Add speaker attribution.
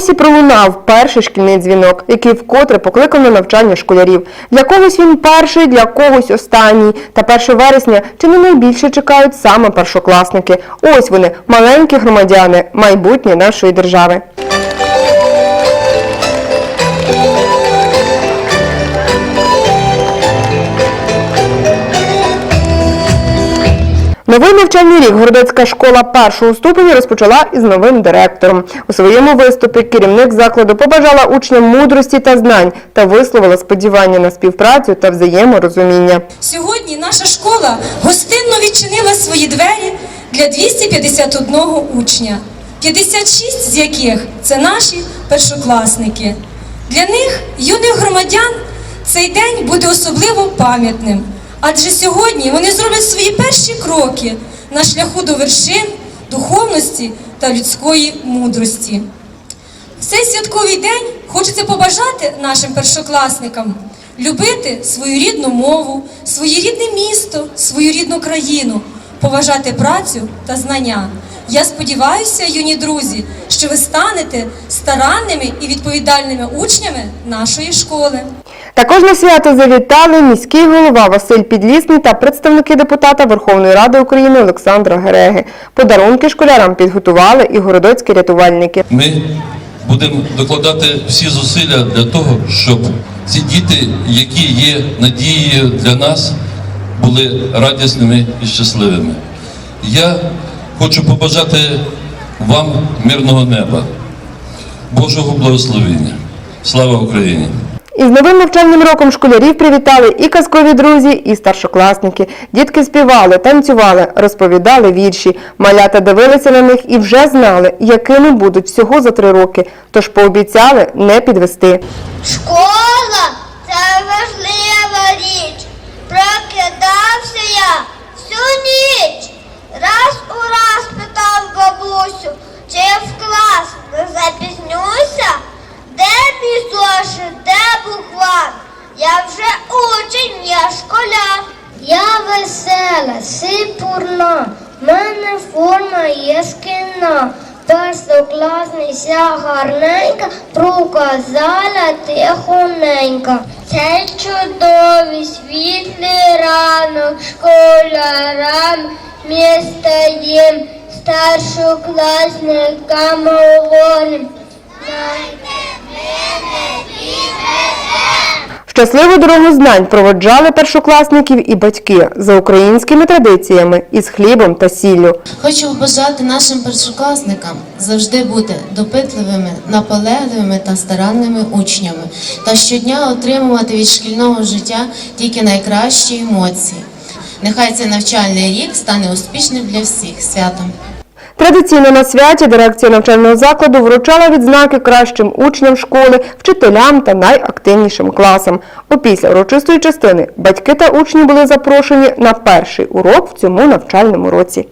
Speaker 1: класі пролунав перший шкільний дзвінок, який вкотре покликав на навчання школярів. Для когось він перший, для когось останній. Та 1 вересня чи не найбільше чекають саме першокласники. Ось вони, маленькі громадяни, майбутнє нашої держави. Новий навчальний рік Городецька школа першого ступеня розпочала із новим директором. У своєму виступі керівник закладу побажала учням мудрості та знань та висловила сподівання на співпрацю та взаєморозуміння.
Speaker 2: Сьогодні наша школа гостинно відчинила свої двері для 251 учня, 56 з яких це наші першокласники. Для них, юних громадян, цей день буде особливо пам'ятним, адже сьогодні вони зроблять свої перші кроки на шляху до вершин, духовності та людської мудрості. В цей святковий день хочеться побажати нашим першокласникам любити свою рідну мову, своє рідне місто, свою рідну країну, поважати працю та знання. Я сподіваюся, юні друзі, що ви станете старанними і відповідальними учнями нашої школи.
Speaker 1: Також на свято завітали міський голова Василь Підлісний та представники депутата Верховної Ради України Олександра Гереги. Подарунки школярам підготували і городоцькі рятувальники.
Speaker 3: Ми будемо докладати всі зусилля для того, щоб ці діти, які є надією для нас, були радісними і щасливими. Я хочу побажати вам мирного неба, Божого благословення. Слава Україні!
Speaker 1: Із новим навчальним роком школярів привітали і казкові друзі, і старшокласники. Дітки співали, танцювали, розповідали вірші. Малята дивилися на них і вже знали, якими будуть всього за три роки. Тож пообіцяли не підвести.
Speaker 4: Школа це важлива сипурна, мене форма є скина. Перстокласниця гарненька проказала тихоненько. Це чудовий світлий ранок школярам міста їм старшокласникам говорим.
Speaker 1: Щасливу дорогу знань проводжали першокласників і батьки за українськими традиціями із хлібом та сіллю.
Speaker 5: Хочу побажати нашим першокласникам завжди бути допитливими, наполегливими та старанними учнями та щодня отримувати від шкільного життя тільки найкращі емоції. Нехай цей навчальний рік стане успішним для всіх святом.
Speaker 1: Традиційно на святі дирекція навчального закладу вручала відзнаки кращим учням школи, вчителям та найактивнішим класам. Опісля урочистої частини батьки та учні були запрошені на перший урок в цьому навчальному році.